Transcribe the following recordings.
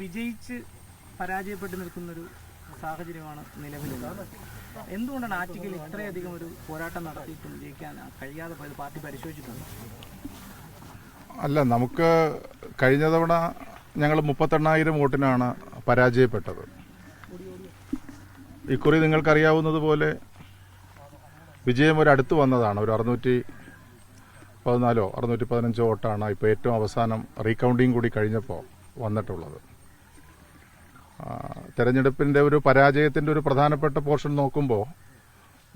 വിജയിച്ച് പരാജയപ്പെട്ട് നിൽക്കുന്നൊരു സാഹചര്യമാണ് നിലവിലുള്ളത്. എന്തുകൊണ്ടാണ് ആറ്റിക്കൽ ഇത്രയധികം ഒരു പോരാട്ടം നടത്തിയിട്ടും ജയിക്കാൻ കഴിയാതെ പോയത്? പാർട്ടി പരിശോധിച്ചിട്ടുണ്ട്? അല്ല നമുക്ക് കഴിഞ്ഞ തവണ ഞങ്ങൾ മുപ്പത്തെണ്ണായിരം വോട്ടിനാണ് പരാജയപ്പെട്ടത്. ഇക്കുറി നിങ്ങൾക്കറിയാവുന്നതുപോലെ വിജയം ഒരു അടുത്ത് വന്നതാണ്. ഒരു അറുന്നൂറ്റി പതിനാലോ അറുന്നൂറ്റി പതിനഞ്ചോ വോട്ടാണ് ഇപ്പോൾ ഏറ്റവും അവസാനം റീകൗണ്ടിങ് കൂടി കഴിഞ്ഞപ്പോൾ. വന്നിട്ടുള്ളത്. തെരഞ്ഞെടുപ്പിന്റെ ഒരു പരാജയത്തിന്റെ ഒരു പ്രധാനപ്പെട്ട പോർഷൻ നോക്കുമ്പോൾ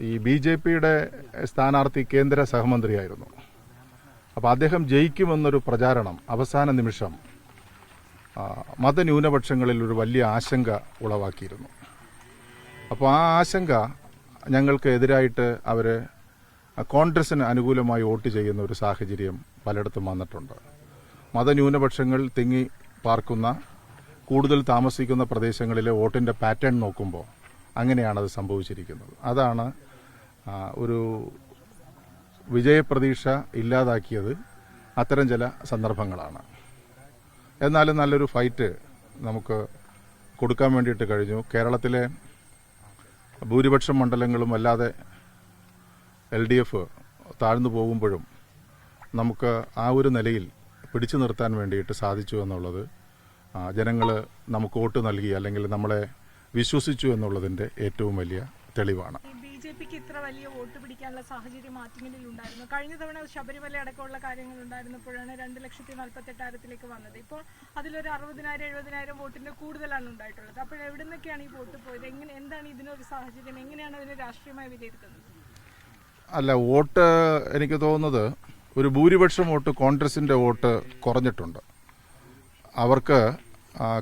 ഈ ബി ജെ പിയുടെ സ്ഥാനാർത്ഥി കേന്ദ്ര സഹമന്ത്രിയായിരുന്നു. അപ്പോൾ അദ്ദേഹം ജയിക്കുമെന്നൊരു പ്രചാരണം അവസാന നിമിഷം മതന്യൂനപക്ഷങ്ങളിൽ ഒരു വലിയ ആശങ്ക ഉളവാക്കിയിരുന്നു. അപ്പോൾ ആ ആശങ്ക ഞങ്ങൾക്ക് എതിരായിട്ട് അവർ കോൺഗ്രസിന് അനുകൂലമായി വോട്ട് ചെയ്യുന്ന ഒരു സാഹചര്യം പലയിടത്തും വന്നിട്ടുണ്ട്. മതന്യൂനപക്ഷങ്ങൾ തിങ്ങി പാർക്കുന്ന കൂടുതൽ താമസിക്കുന്ന പ്രദേശങ്ങളിലെ വോട്ടിന്റെ പാറ്റേൺ നോക്കുമ്പോൾ അങ്ങനെയാണത് സംഭവിച്ചിരിക്കുന്നത്. അതാണ് ഒരു വിജയപ്രതീക്ഷ ഇല്ലാതാക്കിയത് അത്തരം ചില സന്ദർഭങ്ങളാണ്. എന്നാലും നല്ലൊരു ഫൈറ്റ് നമുക്ക് കൊടുക്കാൻ വേണ്ടിയിട്ട് കഴിഞ്ഞു. കേരളത്തിലെ ഭൂരിപക്ഷം മണ്ഡലങ്ങളും അല്ലാതെ എൽ ഡി എഫ് താഴ്ന്നു പോകുമ്പോഴും നമുക്ക് ആ ഒരു നിലയിൽ പിടിച്ചു നിർത്താൻ വേണ്ടിയിട്ട് സാധിച്ചു എന്നുള്ളത് ജനങ്ങൾ നമുക്ക് വോട്ട് നൽകി അല്ലെങ്കിൽ നമ്മളെ വിശ്വസിച്ചു എന്നുള്ളതിന്റെ ഏറ്റവും വലിയ തെളിവാണ്. ഈ ബി ജെ പിക്ക് ഇത്ര വലിയ വോട്ട് പിടിക്കാനുള്ള സാഹചര്യം ആറ്റിങ്ങലിൽ ഉണ്ടായിരുന്നു. കഴിഞ്ഞ തവണ ശബരിമല അടക്കമുള്ള കാര്യങ്ങൾ ഉണ്ടായിരുന്നപ്പോഴാണ് രണ്ട് ലക്ഷത്തി നാൽപ്പത്തി എട്ടായിരത്തിലേക്ക് വന്നത്. ഇപ്പോൾ അതിലൊരു അറുപതിനായിരം എഴുപതിനായിരം വോട്ടിന്റെ കൂടുതലാണ് ഉണ്ടായിട്ടുള്ളത്. അപ്പോൾ എവിടെ നിന്നൊക്കെയാണ് ഈ വോട്ട് പോയത്? എങ്ങനെ എന്താണ് ഇതിനൊരു സാഹചര്യം? എങ്ങനെയാണ് അതിനെ രാഷ്ട്രീയമായി വിലയിരുത്തുന്നത്? അല്ല വോട്ട് എനിക്ക് തോന്നുന്നത് ഒരു ഭൂരിപക്ഷം വോട്ട് കോൺഗ്രസിന്റെ വോട്ട് കുറഞ്ഞിട്ടുണ്ട്. അവർക്ക്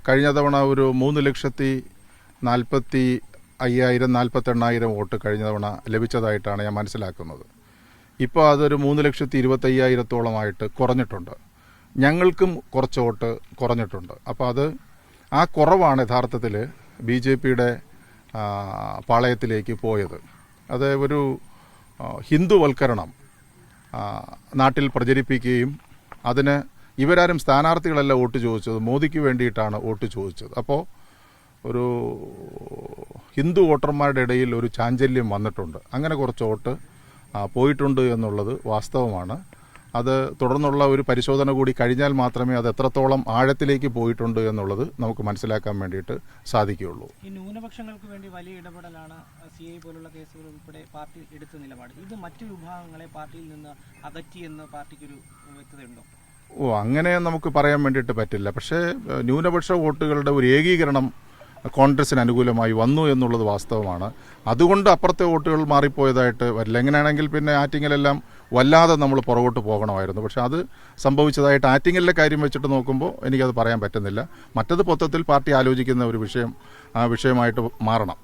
കഴിഞ്ഞ തവണ ഒരു മൂന്ന് ലക്ഷത്തി നാൽപ്പത്തി അയ്യായിരം നാൽപ്പത്തെണ്ണായിരം വോട്ട് കഴിഞ്ഞ തവണ ലഭിച്ചതായിട്ടാണ് ഞാൻ മനസ്സിലാക്കുന്നത്. ഇപ്പോൾ അതൊരു മൂന്ന് ലക്ഷത്തി ഇരുപത്തയ്യായിരത്തോളമായിട്ട് കുറഞ്ഞിട്ടുണ്ട്. ഞങ്ങൾക്കും കുറച്ച് വോട്ട് കുറഞ്ഞിട്ടുണ്ട്. അപ്പോൾ അത് ആ കുറവാണ് യഥാർത്ഥത്തിൽ ബി ജെ പിയുടെ പാളയത്തിലേക്ക് പോയത്. അത് ഒരു ഹിന്ദുവൽക്കരണം നാട്ടിൽ പ്രചരിപ്പിക്കുകയും അതിന് ഇവരാരും സ്ഥാനാർത്ഥികളല്ല വോട്ട് ചോദിച്ചത്. മോദിക്ക് വേണ്ടിയിട്ടാണ് വോട്ട് ചോദിച്ചത്. അപ്പോൾ ഒരു ഹിന്ദു വോട്ടർമാരുടെ ഇടയിൽ ഒരു ചാഞ്ചല്യം വന്നിട്ടുണ്ട്. അങ്ങനെ കുറച്ച് വോട്ട് പോയിട്ടുണ്ട് എന്നുള്ളത് വാസ്തവമാണ്. അത് തുടർന്നുള്ള ഒരു പരിശോധന കൂടി കഴിഞ്ഞാൽ മാത്രമേ അത് എത്രത്തോളം ആഴത്തിലേക്ക് പോയിട്ടുണ്ട് എന്നുള്ളത് നമുക്ക് മനസ്സിലാക്കാൻ വേണ്ടിയിട്ട് സാധിക്കുകയുള്ളൂ. ഈ ന്യൂനപക്ഷങ്ങൾക്ക് വേണ്ടി വലിയ ഇടപെടലാണ് സി ഐ പോലുള്ള കേസുകൾ ഉൾപ്പെടെ പാർട്ടി എടുത്ത നിലപാട്. ഇത് മറ്റു വിഭാഗങ്ങളെ പാർട്ടിയിൽ നിന്ന് അകറ്റിയെന്ന് പാർട്ടിക്കൊരു വ്യക്തതയുണ്ടോ? ഓ അങ്ങനെ നമുക്ക് പറയാൻ വേണ്ടിയിട്ട് പറ്റില്ല. പക്ഷേ ന്യൂനപക്ഷ വോട്ടുകളുടെ ഒരു ഏകീകരണം കോൺഗ്രസിന് അനുകൂലമായി വന്നു എന്നുള്ളത് വാസ്തവമാണ്. അതുകൊണ്ട് അപ്പുറത്തെ വോട്ടുകൾ മാറിപ്പോയതായിട്ട് വരില്ല. എങ്ങനെയാണെങ്കിൽ പിന്നെ ആറ്റിങ്ങലെല്ലാം വല്ലാതെ നമ്മൾ പുറകോട്ട് പോകണമായിരുന്നു. പക്ഷെ അത് സംഭവിച്ചതായിട്ട് ആറ്റിങ്ങലിലെ കാര്യം വെച്ചിട്ട് നോക്കുമ്പോൾ എനിക്കത് പറയാൻ പറ്റുന്നില്ല. മറ്റത് പൊത്തത്തിൽ പാർട്ടി ആലോചിക്കുന്ന ഒരു വിഷയം ആ വിഷയമായിട്ട് മാറണം.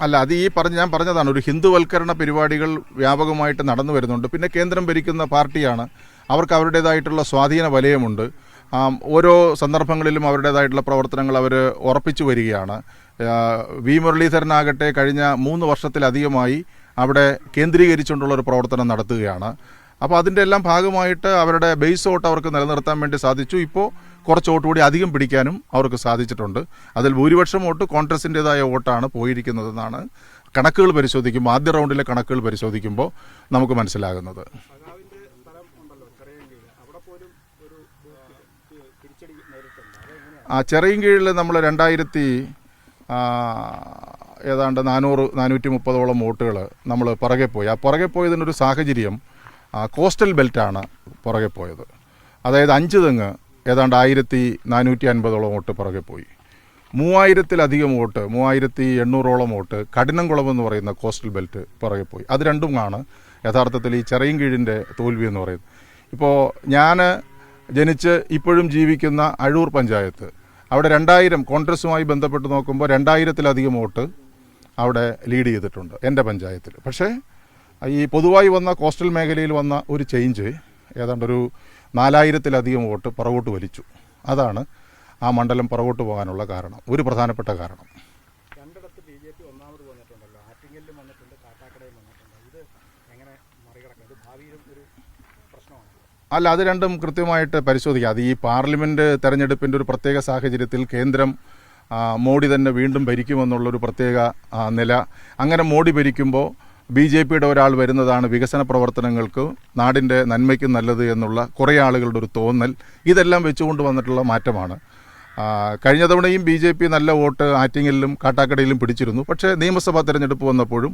അല്ല അത് ഈ പറഞ്ഞ ഞാൻ പറഞ്ഞതാണ് ഒരു ഹിന്ദുവൽക്കരണ പരിപാടികൾ വ്യാപകമായിട്ട് നടന്നു വരുന്നുണ്ട്. പിന്നെ കേന്ദ്രം ഭരിക്കുന്ന പാർട്ടിയാണ്. അവർക്ക് അവരുടേതായിട്ടുള്ള സ്വാധീന വലയമുണ്ട്. ഓരോ സന്ദർഭങ്ങളിലും അവരുടേതായിട്ടുള്ള പ്രവർത്തനങ്ങൾ അവർ ഉറപ്പിച്ചു വരികയാണ്. വി മുരളീധരനാകട്ടെ കഴിഞ്ഞ മൂന്ന് വർഷത്തിലധികമായി അവിടെ കേന്ദ്രീകരിച്ചുകൊണ്ടുള്ള ഒരു പ്രവർത്തനം നടത്തുകയാണ്. അപ്പോൾ അതിന്റെ എല്ലാം ഭാഗമായിട്ട് അവരുടെ ബേസ് വോട്ട് അവർക്ക് നിലനിർത്താൻ വേണ്ടി സാധിച്ചു. ഇപ്പോൾ കുറച്ച് വോട്ട് കൂടി അധികം പിടിക്കാനും അവർക്ക് സാധിച്ചിട്ടുണ്ട്. അതിൽ ഭൂരിപക്ഷം വോട്ട് കോൺഗ്രസിന്റെതായ വോട്ടാണ് പോയിരിക്കുന്നതെന്നാണ് കണക്കുകൾ പരിശോധിക്കുമ്പോൾ ആദ്യ റൗണ്ടിലെ കണക്കുകൾ പരിശോധിക്കുമ്പോൾ നമുക്ക് മനസ്സിലാകുന്നത്. ആ ചെറിയ കീഴിൽ നമ്മൾ രണ്ടായിരത്തി ഏതാണ്ട് നാനൂറ് നാനൂറ്റി മുപ്പതോളം വോട്ടുകൾ നമ്മൾ പുറകെ പോയി. ആ പുറകെ പോയതിനൊരു സാഹചര്യം കോസ്റ്റൽ ബെൽറ്റാണ് പുറകെ പോയത്. അതായത് അഞ്ച് തെങ്ങ് ഏതാണ്ട് ആയിരത്തി നാനൂറ്റി അൻപതോളം വോട്ട് പുറകെ പോയി. മൂവായിരത്തിലധികം വോട്ട് മൂവായിരത്തി എണ്ണൂറോളം വോട്ട് കഠിനംകുളം എന്ന് പറയുന്ന കോസ്റ്റൽ ബെൽറ്റ് പുറകെ പോയി. അത് രണ്ടും ആണ് യഥാർത്ഥത്തിൽ ഈ ചെറിയും കീഴിന്റെ തോൽവി എന്ന് പറയുന്നത്. ഇപ്പോൾ ഞാൻ ജനിച്ച് ഇപ്പോഴും ജീവിക്കുന്ന അഴൂർ പഞ്ചായത്ത്. അവിടെ രണ്ടായിരം കോൺഗ്രസുമായി ബന്ധപ്പെട്ട് നോക്കുമ്പോൾ രണ്ടായിരത്തിലധികം വോട്ട് അവിടെ ലീഡ് ചെയ്തിട്ടുണ്ട് എന്റെ പഞ്ചായത്തിൽ. പക്ഷേ ഈ പൊതുവായി വന്ന കോസ്റ്റൽ മേഖലയിൽ വന്ന ഒരു ചേഞ്ച് ഏതാണ്ടൊരു നാലായിരത്തിലധികം വോട്ട് പുറകോട്ട് വലിച്ചു. അതാണ് ആ മണ്ഡലം പുറകോട്ട് പോകാനുള്ള കാരണം ഒരു പ്രധാനപ്പെട്ട കാരണം രണ്ടിടത്ത് ബി ജെ പി ഒന്നാമത് വന്നിട്ടുണ്ടല്ലോ ആറ്റിങ്ങലിലും വന്നിട്ടുണ്ട് കാട്ടാക്കടയും വന്നിട്ടുണ്ട് ഇത് എങ്ങനെ മറികടക്കാം ഇത് ഭാവിയിലും ഒരു പ്രശ്നമാണ് അല്ല അത് രണ്ടും കൃത്യമായിട്ട് പരിശോധിക്കുക അത് ഈ പാർലമെന്റ് തെരഞ്ഞെടുപ്പിന്റെ ഒരു പ്രത്യേക സാഹചര്യത്തിൽ കേന്ദ്രം മോഡി തന്നെ വീണ്ടും ഭരിക്കുമെന്നുള്ളൊരു പ്രത്യേക നില. അങ്ങനെ മോഡി ഭരിക്കുമ്പോൾ ബി ജെ പിയുടെ ഒരാൾ വരുന്നതാണ് വികസന പ്രവർത്തനങ്ങൾക്ക് നാടിന്റെ നന്മയ്ക്കും നല്ലത് എന്നുള്ള കുറേ ആളുകളുടെ ഒരു തോന്നൽ. ഇതെല്ലാം വെച്ചുകൊണ്ട് വന്നിട്ടുള്ള മാറ്റമാണ്. കഴിഞ്ഞ തവണയും ബി ജെ പി നല്ല വോട്ട് ആറ്റിങ്ങലിലും കാട്ടാക്കടയിലും പിടിച്ചിരുന്നു. പക്ഷേ നിയമസഭാ തെരഞ്ഞെടുപ്പ് വന്നപ്പോഴും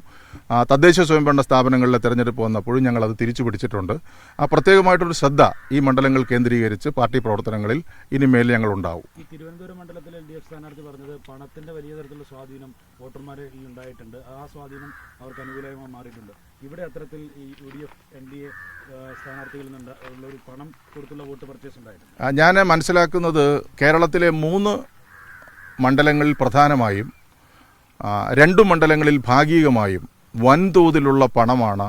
തദ്ദേശ സ്വയംഭരണ സ്ഥാപനങ്ങളിലെ തെരഞ്ഞെടുപ്പ് വന്നപ്പോഴും ഞങ്ങൾ അത് തിരിച്ചു പിടിച്ചിട്ടുണ്ട്. ആ പ്രത്യേകമായിട്ടൊരു ശ്രദ്ധ ഈ മണ്ഡലങ്ങൾ കേന്ദ്രീകരിച്ച് പാർട്ടി പ്രവർത്തനങ്ങളിൽ ഇനിമേൽ ഞങ്ങൾ ഉണ്ടാവും ഈ തിരുവനന്തപുരം മണ്ഡലത്തിലെ എൽ ഡി എഫ് സ്ഥാനാർത്ഥി പറഞ്ഞത് പണത്തിന്റെ വലിയ തരത്തിലുള്ള സ്വാധീനം വോട്ടർമാരിൽ ഉണ്ടായിട്ടുണ്ട്. ആ സ്വാധീനം അവർക്ക് അനുകൂലമായി മാറിയിട്ടുണ്ട്. ഇവിടെ അത്തരത്തിൽ ഈ U D F N D A സ്ഥാനാർത്ഥികളിൽ നിന്ന് ഒരു പണം കൊടുത്തുള്ള വോട്ട് പർച്ചേസ് ഉണ്ടായിട്ടുണ്ട്. ഞാൻ മനസ്സിലാക്കുന്നത് കേരളത്തിലെ മൂന്ന് മണ്ഡലങ്ങളിൽ പ്രധാനമായും രണ്ട് മണ്ഡലങ്ങളിൽ ഭാഗികമായും വൻതോതിലുള്ള പണമാണ്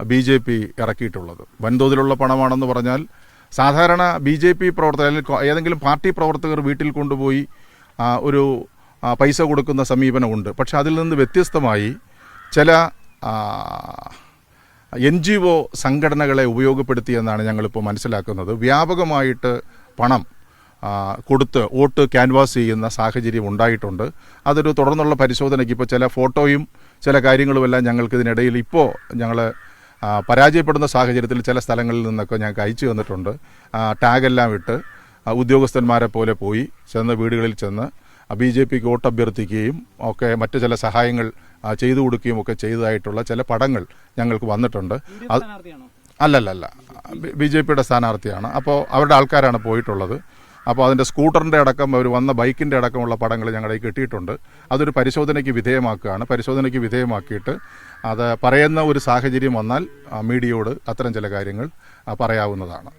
ബി ജെ പി ഇറക്കിയിട്ടുള്ളത്. വൻതോതിലുള്ള പണമാണെന്ന് പറഞ്ഞാൽ സാധാരണ ബി ജെ പി പ്രവർത്തകർ അല്ലെങ്കിൽ ഏതെങ്കിലും പാർട്ടി പ്രവർത്തകർ വീട്ടിൽ കൊണ്ടുപോയി ഒരു പൈസ കൊടുക്കുന്ന സമീപനമുണ്ട്. പക്ഷെ അതിൽ നിന്ന് വ്യത്യസ്തമായി ചില എൻ ജി ഒ സംഘടനകളെ ഉപയോഗപ്പെടുത്തി എന്നാണ് ഞങ്ങളിപ്പോൾ മനസ്സിലാക്കുന്നത്. വ്യാപകമായിട്ട് പണം കൊടുത്ത് വോട്ട് ക്യാൻവാസ് ചെയ്യുന്ന സാഹചര്യം ഉണ്ടായിട്ടുണ്ട്. അതൊരു തുടർന്നുള്ള പരിശോധനയ്ക്ക് ഇപ്പോൾ ചില ഫോട്ടോയും ചില കാര്യങ്ങളുമെല്ലാം ഞങ്ങൾക്ക് ഇതിനിടയിൽ ഇപ്പോൾ ഞങ്ങൾ പരാജയപ്പെടുന്ന സാഹചര്യത്തിൽ ചില സ്ഥലങ്ങളിൽ നിന്നൊക്കെ ഞങ്ങൾക്ക് അയച്ചു തന്നിട്ടുണ്ട്. ടാഗെല്ലാം ഇട്ട് ഉദ്യോഗസ്ഥന്മാരെ പോലെ പോയി ചെന്ന് വീടുകളിൽ ചെന്ന് ബി ജെ പിക്ക് വോട്ട് അഭ്യർത്ഥിക്കുകയും ഒക്കെ മറ്റു ചില സഹായങ്ങൾ ചെയ്തു കൊടുക്കുകയും ഒക്കെ ചെയ്തതായിട്ടുള്ള ചില പടങ്ങൾ ഞങ്ങൾക്ക് വന്നിട്ടുണ്ട്. അല്ലല്ലല്ല. ബി ജെ പിയുടെ സ്ഥാനാർത്ഥിയാണ്. അപ്പോൾ അവരുടെ ആൾക്കാരാണ് പോയിട്ടുള്ളത്. അപ്പോൾ അതിന്റെ സ്കൂട്ടറിന്റെ അടക്കം അവർ വന്ന ബൈക്കിന്റെ അടക്കമുള്ള പടങ്ങൾ ഞങ്ങളുടെ കിട്ടിയിട്ടുണ്ട്. അതൊരു പരിശോധനയ്ക്ക് വിധേയമാക്കുകയാണ്. പരിശോധനയ്ക്ക് വിധേയമാക്കിയിട്ട് അത് പറയുന്ന ഒരു സാഹചര്യം വന്നാൽ മീഡിയയോട് അത്തരം ചില കാര്യങ്ങൾ പറയാവുന്നതാണ്.